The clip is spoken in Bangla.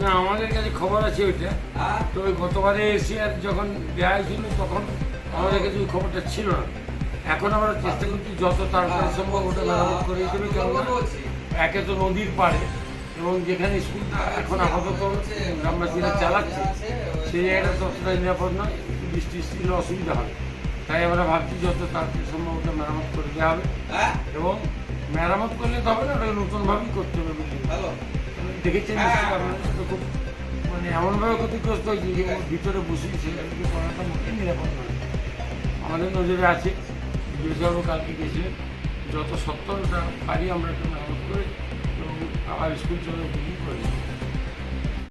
না আমাদের কাছে খবর আছে ওইটা। তো ওই গতবারে এশিয়ার যখন দেওয়া হয়েছিল তখন আমাদের কাছে ওই খবরটা ছিল না। এখন আমরা চেষ্টা করছি যত তাড়াতাড়ি সম্ভব ওটা মেরামত করে দিতে হবে কেননা একে তো নদীর পাড়ে এবং যেখানে স্কুলটা এখন আপাতত গ্রামবাসীরা চালাচ্ছে সেই জায়গাটা ততটা নিরাপদ নয় বৃষ্টি হলে অসুবিধা হবে। তাই আমরা ভাবছি যত তাড়াতাড়ি সম্ভব ওটা মেরামত করে দেওয়া হবে। এবং মেরামত করলে তো হবে না ওটা নতুনভাবেই করতে হবে। দেখেছেন খুব মানে এমনভাবে ক্ষতিগ্রস্ত হয়েছে যে ভিতরে বসে সেখানে করাটা মোটেই নিরাপদ নয় আমাদের নজরে আছে, বিজয়বাবু কালকে গেছিলেন যত সত্তরটা পারি আমরা একটু মেরামত করে এবং আবার স্কুল চলে বিক্রি করে দিই।